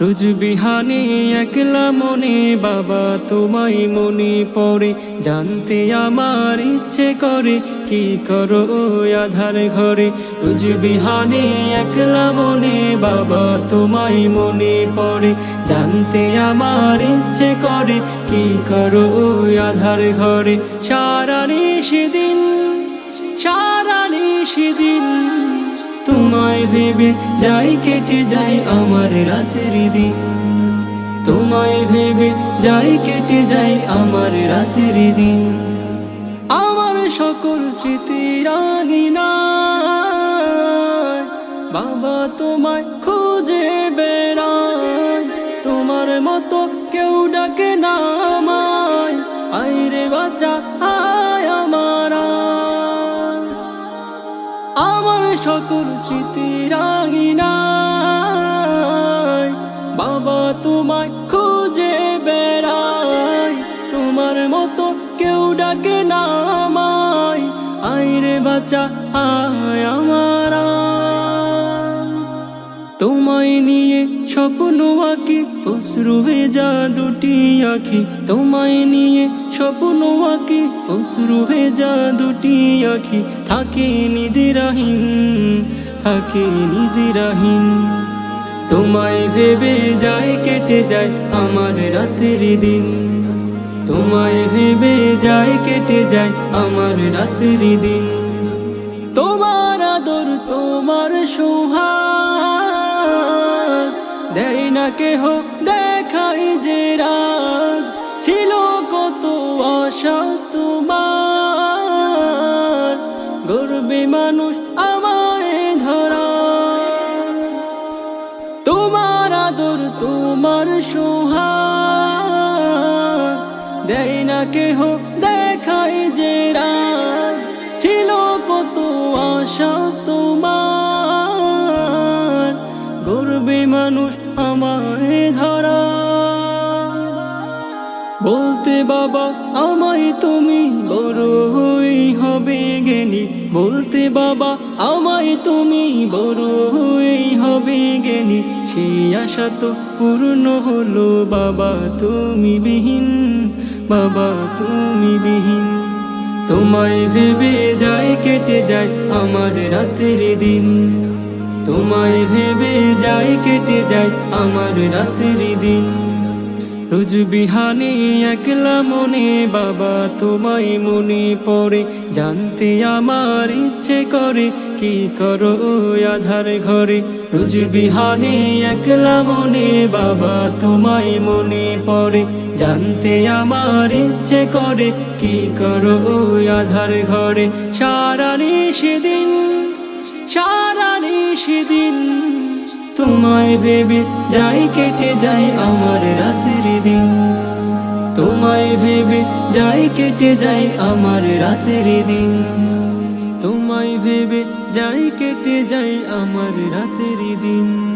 রোজ বিহানে একলা মনে বাবা তোমায় মনে পড়ে। জানতে আমার ইচ্ছে করে, কি করো আধার ঘরে? রোজ বিহানে একলা মনে বাবা তোমায় মনে পড়ে। জানতে আমার ইচ্ছে করে, কি করো আধার ঘরে? সারা সেদিন সারা সেদিন তোমায় ভেবে যাই কেটে যাই আমার রাতের দিন। তোমায় ভেবে যাই কেটে যাই আমার রাতের দিন। আমার সকল স্মৃতি রাঙিনা বাবা তোমায় খুঁজে বেড়ায়। তোমার মতো কেউ ডাকে না আমায়, আইরে বাচ্চা আয় আমার সকল স্মৃতি রাঙিনায় বাবা তোমায় খুঁজে বেড়াই তোমার মতো কেউ ডাকে নামাই আমায়, আইরে বাচ্চা আয় আমার আয়। তোমায় নিয়ে স্বপ্ন আঁকি, অশ্রু ভেজা দুটি আঁখি তোমায় নিয়ে স্বপ্ন আঁকি, অশ্রু ভেজা দুটি আঁখি থাকে নিদিরাহীন থাকে নিদিরাহীন। তোমায় ভেবে যায়, কেটে যায় আমার রাতের দিন। তোমায় ভেবে যায়, কেটে যায় আমার রাতের দিন। তোমার আদর, তোমার না কেহ দেখাই যে রাগ ছিল কত আশা তোমার। গর্বে মানুষ আমায় ধরা। তোমার আদর, তোমার সোহাগ দেয় না কেহ দেখাই যে রাগ ছিল কত আশা তোমার। মানুষ আমায় ধরা। বলতে বাবা, আমায় তুমি বড় হই হবে জ্ঞানী। বলতে বাবা, আমায় তুমি বড় হই হবে জ্ঞানী। সেই আশা তো পূর্ণ হলো, বাবা তুমি বিহীন, বাবা তুমি বিহীন। তোমায় ভেবে যায়, কেটে যায় আমার রাতের দিন। তোমায় ভেবে যাই কেটে যায় আমার রাতের দিন। রোজ বিহানে একলা মনে বাবা তোমায় মনে পড়ে, জানতে আমার ইচ্ছে করে, কি করো আধার ঘরে? রোজ বিহানে একলা মনে বাবা তোমায় মনে পড়ে, জানতে আমার ইচ্ছে করে, কি করো আধার ঘরে? সারা সেদিন সারা সেদিন তোমায় ভেবে যাই কেটে যাই আমার রাতের দিন। তোমায় ভেবে যাই কেটে যাই আমার রাতের দিন। তোমায় ভেবে যাই কেটে যাই আমার রাতের দিন।